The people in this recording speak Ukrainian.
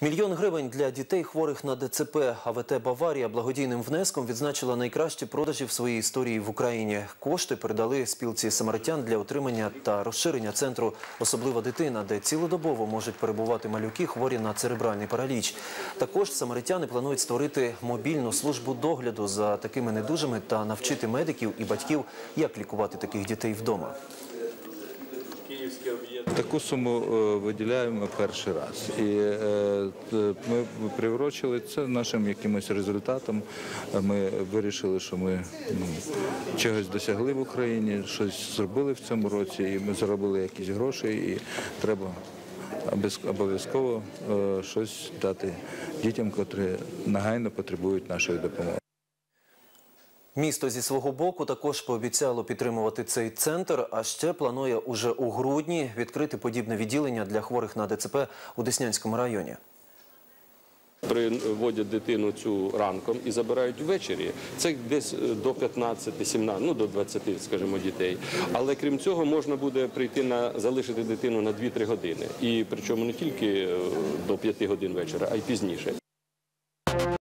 Мільйон гривень для дітей хворих на ДЦП. АВТ Баварія благодійним внеском відзначила найкращі продажі в своїй історії в Україні. Кошти передали спілці самаритян для отримання та розширення центру «Особлива дитина», де цілодобово можуть перебувати малюки хворі на церебральний параліч. Також самаритяни планують створити мобільну службу догляду за такими недужими та навчити медиків і батьків, як лікувати таких дітей вдома. Таку суму е, виділяємо перший раз. І е, ми приурочили це нашим якимось результатом. Ми вирішили, що ми ну, чогось досягли в Україні, щось зробили в цьому році, і ми заробили якісь гроші, і треба обов'язково е, щось дати дітям, котрі нагайно потребують нашої допомоги. Місто зі свого боку також пообіцяло підтримувати цей центр, а ще планує уже у грудні відкрити подібне відділення для хворих на ДЦП у Деснянському районі. Приводять дитину цю ранком і забирають ввечері. Це десь е, до 15-17, ну до 20, скажімо, дітей. Але крім цього, можна буде прийти на залишити дитину на 2-3 години. І причому не тільки е, до 5 годин вечора, а й пізніше.